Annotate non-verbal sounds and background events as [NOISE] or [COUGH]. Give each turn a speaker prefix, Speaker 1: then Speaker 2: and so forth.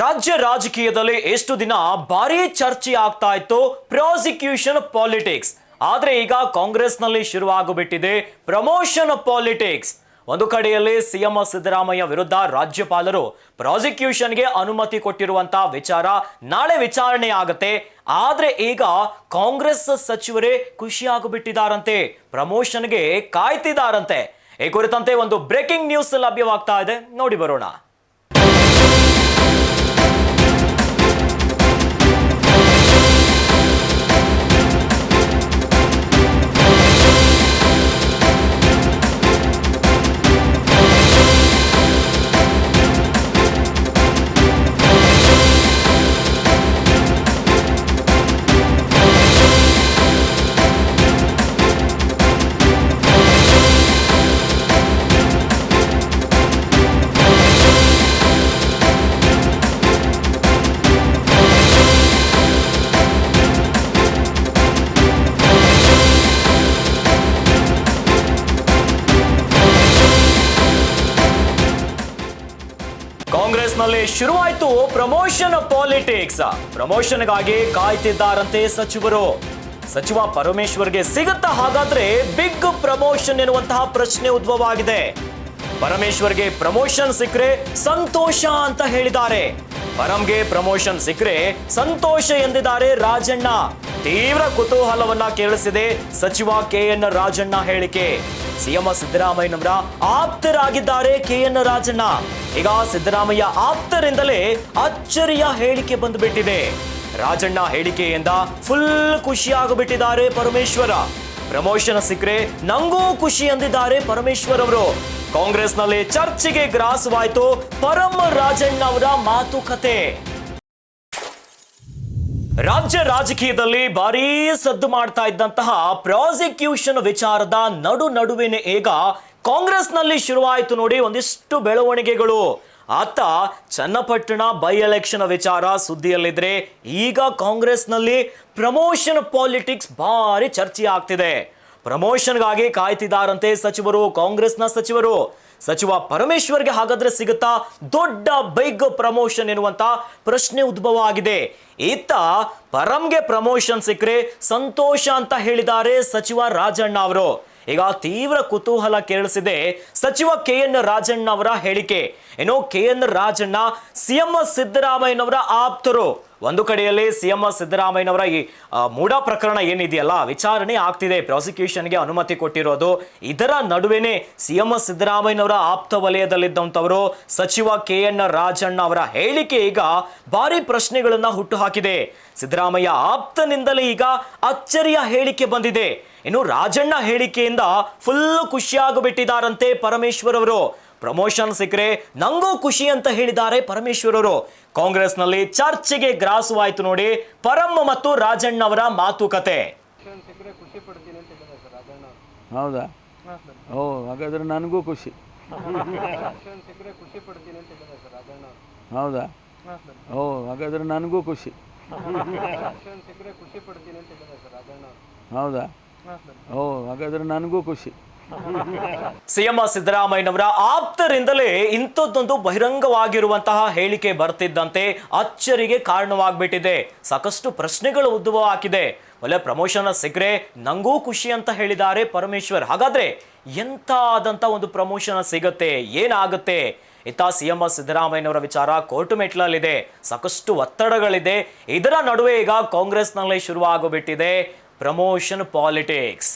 Speaker 1: ರಾಜ್ಯ ರಾಜಕೀಯದಲ್ಲಿ ಎಷ್ಟು ದಿನ ಭಾರಿ ಚರ್ಚೆ ಆಗ್ತಾ ಇತ್ತು ಪ್ರಾಸಿಕ್ಯೂಷನ್ ಪಾಲಿಟಿಕ್ಸ್. ಆದ್ರೆ ಈಗ ಕಾಂಗ್ರೆಸ್ನಲ್ಲಿ ಶುರುವಾಗುಬಿಟ್ಟಿದೆ ಪ್ರಮೋಷನ್ ಪಾಲಿಟಿಕ್ಸ್. ಒಂದು ಕಡೆಯಲ್ಲಿ ಸಿಎಂ ಸಿದ್ದರಾಮಯ್ಯ ವಿರುದ್ಧ ರಾಜ್ಯಪಾಲರು ಪ್ರಾಸಿಕ್ಯೂಷನ್ಗೆ ಅನುಮತಿ ಕೊಟ್ಟಿರುವಂತಹ ವಿಚಾರ ನಾಳೆ ವಿಚಾರಣೆ ಆಗತ್ತೆ. ಆದ್ರೆ ಈಗ ಕಾಂಗ್ರೆಸ್ ಸಚಿವರೇ ಖುಷಿಯಾಗುಬಿಟ್ಟಿದಾರಂತೆ, ಪ್ರಮೋಷನ್ಗೆ ಕಾಯ್ತಿದಾರಂತೆ. ಈ ಕುರಿತಂತೆ ಒಂದು ಬ್ರೇಕಿಂಗ್ ನ್ಯೂಸ್ ಲಭ್ಯವಾಗ್ತಾ ಇದೆ. ನೋಡಿ ಬರೋಣ. ಕಾಂಗ್ರೆಸ್ನಲ್ಲಿ ಶುರುವಾಯಿತು ಪ್ರಮೋಷನ್ ಪಾಲಿಟಿಕ್ಸ್. ಪ್ರಮೋಷನ್ಗಾಗಿ ಕಾಯ್ತಿದ್ದಾರಂತೆ ಸಚಿವರು. ಸಚಿವ ಪರಮೇಶ್ವರ್ಗೆ ಸಿಗುತ್ತಾ ಹಾಗಾದ್ರೆ ಬಿಗ್ ಪ್ರಮೋಷನ್ ಎನ್ನುವಂತಹ ಪ್ರಶ್ನೆ ಉದ್ಭವ ಆಗಿದೆ ಪರಮೇಶ್ವರ್ಗೆ ಪ್ರಮೋಷನ್ ಸಿಕ್ಕರೆ ಸಂತೋಷ ಅಂತ ಹೇಳಿದ್ದಾರೆ. ಪರಂಗೆ ಪ್ರಮೋಷನ್ ಸಿಕ್ಕರೆ ಸಂತೋಷ ಎಂದಿದ್ದಾರೆ ರಾಜಣ್ಣ. ತೀವ್ರ ಕುತೂಹಲವನ್ನ ಕೇಳಿಸಿದೆ ಸಚಿವ ಕೆ ಎನ್ ರಾಜಣ್ಣ ಹೇಳಿಕೆ. ಸಿಎಂ ಸಿದ್ದರಾಮಯ್ಯನವರ ಆಪ್ತರಾಗಿದ್ದಾರೆ ಕೆ ಎನ್ ರಾಜಣ್ಣ. ಈಗ ಸಿದ್ದರಾಮಯ್ಯ ಆಪ್ತರಿಂದಲೇ ಅಚ್ಚರಿಯ ಹೇಳಿಕೆ ಬಂದುಬಿಟ್ಟಿದೆ. ರಾಜಣ್ಣ ಹೇಳಿಕೆಯಿಂದ ಫುಲ್ ಖುಷಿಯಾಗಿಬಿಟ್ಟಿದ್ದಾರೆ ಪರಮೇಶ್ವರ. ಪ್ರಮೋಷನ್ ಸಿಕ್ಕರೆ ನಂಗೂ ಖುಷಿ ಎಂದಿದ್ದಾರೆ ಪರಮೇಶ್ವರ್ ಅವರು. ಕಾಂಗ್ರೆಸ್ನಲ್ಲಿ ಚರ್ಚೆಗೆ ಗ್ರಾಸವಾಯಿತು ಪರಮ ರಾಜಣ್ಣ ಅವರ ಮಾತುಕತೆ. ರಾಜ್ಯ ರಾಜಕೀಯದಲ್ಲಿ ಭಾರೀ ಸದ್ದು ಮಾಡ್ತಾ ಇದ್ದಂತಹ ಪ್ರಾಸಿಕ್ಯೂಷನ್ ವಿಚಾರದ ನಡು ನಡುವಿನ ಈಗ ಕಾಂಗ್ರೆಸ್ನಲ್ಲಿ ಶುರುವಾಯಿತು ನೋಡಿ ಒಂದಿಷ್ಟು ಬೆಳವಣಿಗೆಗಳು. ಆತ ಚನ್ನಪಟ್ಟಣ ಬೈ ಎಲೆಕ್ಷನ್ ವಿಚಾರ ಸುದ್ದಿಯಲ್ಲಿದ್ರೆ ಈಗ ಕಾಂಗ್ರೆಸ್ನಲ್ಲಿ ಪ್ರಮೋಷನ್ ಪಾಲಿಟಿಕ್ಸ್ ಭಾರಿ ಚರ್ಚೆ ಆಗ್ತಿದೆ ಪ್ರಮೋಷನ್ಗಾಗಿ ಕಾಯ್ತಿದ್ದಾರಂತೆ ಸಚಿವರು, ಕಾಂಗ್ರೆಸ್ನ ಸಚಿವರು. ಸಚಿವ ಪರಮೇಶ್ವರ್ಗೆ ಹಾಗಾದ್ರೆ ಸಿಗುತ್ತಾ ದೊಡ್ಡ ಬೈಗ್ ಪ್ರಮೋಷನ್ ಎನ್ನುವಂತ ಪ್ರಶ್ನೆ ಉದ್ಭವ ಆಗಿದೆ. ಇತ್ತ ಪರಂಗೆ ಪ್ರಮೋಷನ್ ಸಿಕ್ಕರೆ ಸಂತೋಷ ಅಂತ ಹೇಳಿದ್ದಾರೆ ಸಚಿವ ರಾಜಣ್ಣ ಅವರು. ಈಗ ತೀವ್ರ ಕುತೂಹಲ ಕೇಳಿಸಿದೆ ಸಚಿವ ಕೆ ಎನ್ ರಾಜಣ್ಣ ಅವರ ಹೇಳಿಕೆ. ಏನೋ ಕೆ ಎನ್ ರಾಜಣ್ಣ ಸಿಎಂ ಸಿದ್ದರಾಮಯ್ಯನವರ ಆಪ್ತರು. ಒಂದು ಕಡೆಯಲ್ಲಿ ಸಿಎಂ ಸಿದ್ದರಾಮಯ್ಯನವರ ಈ ಮೂಡ ಪ್ರಕರಣ ಏನಿದೆಯಲ್ಲ, ವಿಚಾರಣೆ ಆಗ್ತಿದೆ. ಪ್ರಾಸಿಕ್ಯೂಷನ್ಗೆ ಅನುಮತಿ ಕೊಟ್ಟಿರೋದು. ಇದರ ನಡುವೆನೇ ಸಿಎಂ ಸಿದ್ದರಾಮಯ್ಯನವರ ಆಪ್ತ ವಲಯದಲ್ಲಿದ್ದಂಥವರು ಸಚಿವ ಕೆ ಎನ್ ರಾಜಣ್ಣ ಅವರ ಹೇಳಿಕೆ ಈಗ ಭಾರಿ ಪ್ರಶ್ನೆಗಳನ್ನ ಹುಟ್ಟು ಹಾಕಿದೆ ಸಿದ್ದರಾಮಯ್ಯ ಆಪ್ತನಿಂದಲೇ ಈಗ ಅಚ್ಚರಿಯ ಹೇಳಿಕೆ ಬಂದಿದೆ. ಇನ್ನು ರಾಜಣ್ಣ ಹೇಳಿಕೆಯಿಂದ ಫುಲ್ ಖುಷಿಯಾಗಿಬಿಟ್ಟಿದ್ದಾರಂತೆ ಪರಮೇಶ್ವರ್ ಅವರು. ಪ್ರಮೋಷನ್ ಸಿಕ್ಕರೆ ನಂಗೂ ಖುಷಿ ಅಂತ ಹೇಳಿದ್ದಾರೆ ಪರಮೇಶ್ವರರು. ಕಾಂಗ್ರೆಸ್ನಲ್ಲಿ ಚರ್ಚೆಗೆ ಗ್ರಾಸವಾಯಿತು ನೋಡಿ ಪರಮ್ಮ ಮತ್ತು ರಾಜಣ್ಣ ಅವರ ಮಾತುಕತೆ.
Speaker 2: ಸಿಕ್ಕರೆ ಖುಷಿ ಪಡ್ತೀನಿ ಅಂತ ಹೇಳಿದ್ದಾರೆ ಸರ್ ರಾಜಣ್ಣ ಅವರು.
Speaker 3: ಹೌದಾ? ಓ ಹಾಗಾದ್ರೆ ನನಗೂ ಖುಷಿ. ಹೌದಾ? ಓ ಹಾಗಾದ್ರೆ ನನಗೂ ಖುಷಿ.
Speaker 2: ಎಲೆಕ್ಷನ್ ಸಿಕ್ಕರೆ ಖುಷಿ ಪಡ್ತೀನಿ ಅಂತ ಹೇಳಿದ್ದಾರೆ ಸರ್ ರಾಜಣ್ಣ
Speaker 3: ಹೌದಾ? ಓ ಹಾಗಾದ್ರೆ ನನಗೂ ಖುಷಿ. [LAUGHS]
Speaker 1: ಸಿಎಂ ಸಿದ್ದರಾಮಯ್ಯನವರ ಆಪ್ತರಿಂದಲೇ ಇಂಥದ್ದೊಂದು ಬಹಿರಂಗವಾಗಿರುವಂತಹ ಹೇಳಿಕೆ ಬರ್ತಿದ್ದಂತೆ ಅಚ್ಚರಿಗೆ ಕಾರಣವಾಗ್ಬಿಟ್ಟಿದೆ. ಸಾಕಷ್ಟು ಪ್ರಶ್ನೆಗಳು ಉದ್ಭವ ಹಾಕಿದೆ ಒಳ್ಳೆ ಪ್ರಮೋಷನ್ ಸಿಕ್ಕರೆ ನಂಗೂ ಖುಷಿ ಅಂತ ಹೇಳಿದ್ದಾರೆ ಪರಮೇಶ್ವರ್. ಹಾಗಾದ್ರೆ ಎಂತ ಆದಂತ ಒಂದು ಪ್ರಮೋಷನ್ ಸಿಗತ್ತೆ, ಏನಾಗುತ್ತೆ? ಇತ್ತ ಸಿಎಂ ಸಿದ್ದರಾಮಯ್ಯನವರ ವಿಚಾರ ಕೋರ್ಟ್ ಮೆಟ್ಲಲ್ಲಿದೆ ಸಾಕಷ್ಟು ಒತ್ತಡಗಳಿದೆ. ಇದರ ನಡುವೆ ಈಗ ಕಾಂಗ್ರೆಸ್ನಲ್ಲಿ ಶುರುವಾಗೋಬಿಟ್ಟಿದೆ ಪ್ರಮೋಷನ್ ಪಾಲಿಟಿಕ್ಸ್.